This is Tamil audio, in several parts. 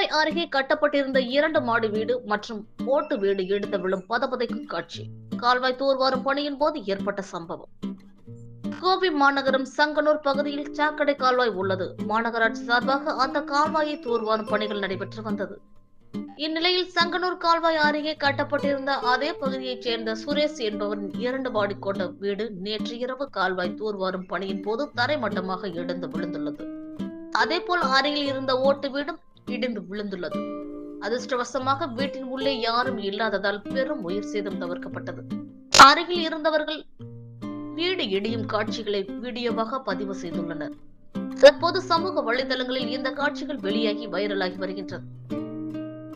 கோவை அருகே கட்டப்பட்டிருந்த இரண்டு மாடி வீடு மற்றும் ஓட்டு வீடு இடிந்து விழும் பதபதைக்கும் காட்சி. கால்வாய் தூர்வாரும் பணியின் போது ஏற்பட்ட சம்பவம். கோவை மாநகரம் சங்கனூர் பகுதியில் சாக்கடை கால்வாய் உள்ளது. மாநகராட்சி சார்பாக அந்த கால்வாயை தூர்வாரும் பணிகள் நடைபெற்று வந்தது. இந்நிலையில் சங்கனூர் கால்வாய் அருகே கட்டப்பட்டிருந்த அதே பகுதியைச் சேர்ந்த சுரேஷ் என்பவரின் இரண்டு மாடி கொண்ட வீடு நேற்று இரவு கால்வாய் தூர்வாரும் பணியின் போது தரைமட்டமாக இடிந்து விழுந்துள்ளது. அதேபோல் அருகில் இருந்த ஓட்டு வீடும் இடிந்து விழுந்துள்ளது. அதிர்ஷ்டவசமாக வீட்டின் உள்ளே யாரும் இல்லாததால் பெரும் உயிர் சேதம் தவிர்க்கப்பட்டது. அருகில் இருந்தவர்கள் வீடு இடியும் காட்சிகளை வீடியோவாக பதிவு செய்துள்ளனர். தற்போது சமூக வலைதளங்களில் இந்த காட்சிகள் வெளியாகி வைரலாகி வருகின்றது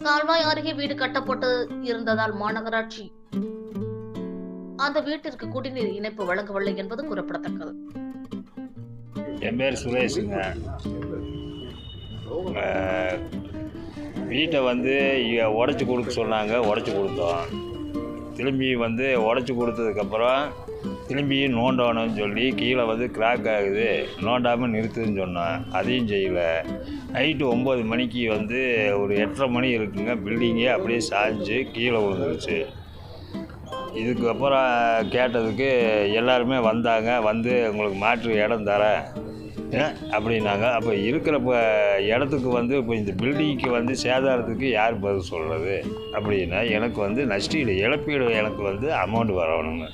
கால்வாய் அருகே வீடு கட்டப்பட்டு இருந்ததால் மாநகராட்சி அந்த வீட்டிற்கு குடிநீர் இணைப்பு வழங்கவில்லை என்பது குறிப்பிடத்தக்கது. என் பேர் சுரேஷுங்க. வீட்டை வந்து உடச்சி கொடுக்க சொன்னாங்க உடச்சி கொடுத்தோம். திரும்பி வந்து உடச்சி கொடுத்ததுக்கப்புறம் திரும்பி நோண்டணும்னு சொல்லி கீழே வந்து கிராக் ஆகுது. நோண்டாமல் நிறுத்துன்னு சொன்னோம். அதையும் செய்யலை. நைட்டு ஒம்பது மணிக்கு வந்து ஒரு எட்டரை மணி இருக்குங்க. பில்டிங்கே அப்படியே சாஞ்சு கீழே விழுந்துருச்சு. இதுக்கப்புறம் கேட்டதுக்கு எல்லாருமே வந்தாங்க வந்து உங்களுக்கு மாற்று இடம் தரேன் அப்படின்னாங்க. அப்போ இருக்கிற இப்போ இடத்துக்கு வந்து இப்போ இந்த பில்டிங்க்கு வந்து சேதாரத்துக்கு யார் பதில் சொல்கிறது அப்படின்னா எனக்கு வந்து நஷ்டீடு இழப்பீடு எனக்கு வந்து அமௌண்ட் வரணுங்க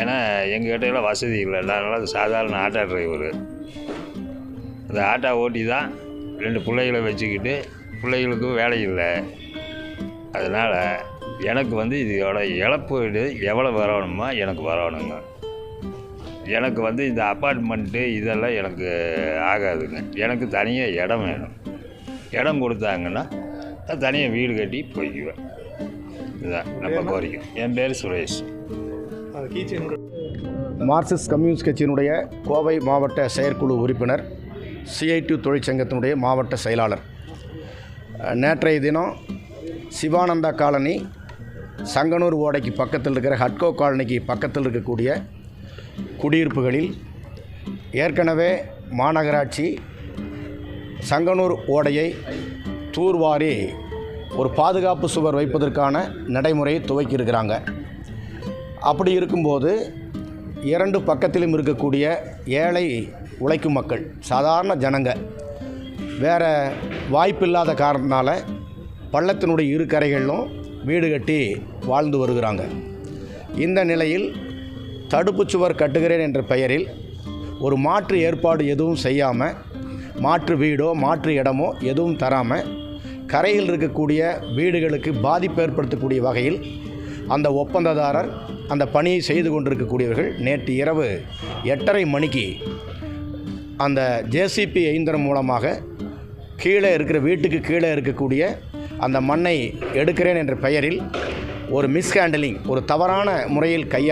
ஏன்னா எங்கள் எல்லாம் வசதி இல்லை. நான் சாதாரண ஆட்டோ டிரைவரு அந்த ஆட்டோ ஓட்டி தான் ரெண்டு பிள்ளைகளை வச்சுக்கிட்டு பிள்ளைகளுக்கும் வேலை இல்லை. அதனால் எனக்கு வந்து இதோட இழப்பீடு எவ்வளோ வரணுமோ எனக்கு வரணுங்க. எனக்கு வந்து இந்த அப்பார்ட்மெண்ட்டு இதெல்லாம் எனக்கு ஆகாதுங்க. எனக்கு தனியாக இடம் வேணும். இடம் கொடுத்தாங்கன்னா நான் தனியாக வீடு கட்டி போய்க்குவேன். இதுதான் நம்ம கோரிக்கை. என் பேர் சுரேஷ். மார்க்சிஸ்ட் கம்யூனிஸ்ட் கட்சியினுடைய கோவை மாவட்ட செயற்குழு உறுப்பினர் சிஐடி தொழிற்சங்கத்தினுடைய மாவட்ட செயலாளர். நேற்றைய தினம் சிவானந்தா காலனி சங்கனூர் ஓடைக்கு பக்கத்தில் இருக்கிற ஹட்கோ காலனிக்கு பக்கத்தில் இருக்கக்கூடிய குடியிருப்புகளில் ஏற்கனவே மாநகராட்சி சங்கனூர் ஓடையை தூர்வாரி ஒரு பாதுகாப்பு சுவர் வைப்பதற்கான நடைமுறையை துவக்கியிருக்கிறாங்க. அப்படி இருக்கும்போது இரண்டு பக்கத்திலும் இருக்கக்கூடிய ஏழை உழைக்கும் மக்கள் சாதாரண ஜனங்க வேற வாய்ப்பில்லாத காரணத்தினால பள்ளத்தினுடைய இரு கரைகளிலும் வீடு கட்டி வாழ்ந்து வருகிறாங்க. இந்த நிலையில் தடுப்புச் சுவர் கட்டுகிறேன் என்ற பெயரில் ஒரு மாற்று ஏற்பாடு எதுவும் செய்யாமல் மாற்று வீடோ மாற்று இடமோ எதுவும் தராமல் கரையில் இருக்கக்கூடிய வீடுகளுக்கு பாதிப்பு ஏற்படுத்தக்கூடிய வகையில் அந்த ஒப்பந்ததாரர் அந்த பணியை செய்து கொண்டிருக்கக்கூடியவர்கள் நேற்று இரவு எட்டரை மணிக்கு அந்த ஜேசிபி இயந்திரம் மூலமாக கீழே இருக்கிற வீட்டுக்கு கீழே இருக்கக்கூடிய அந்த மண்ணை எடுக்கிறேன் என்ற பெயரில் ஒரு மிஸ்ஹேண்டலிங் ஒரு தவறான முறையில் கையா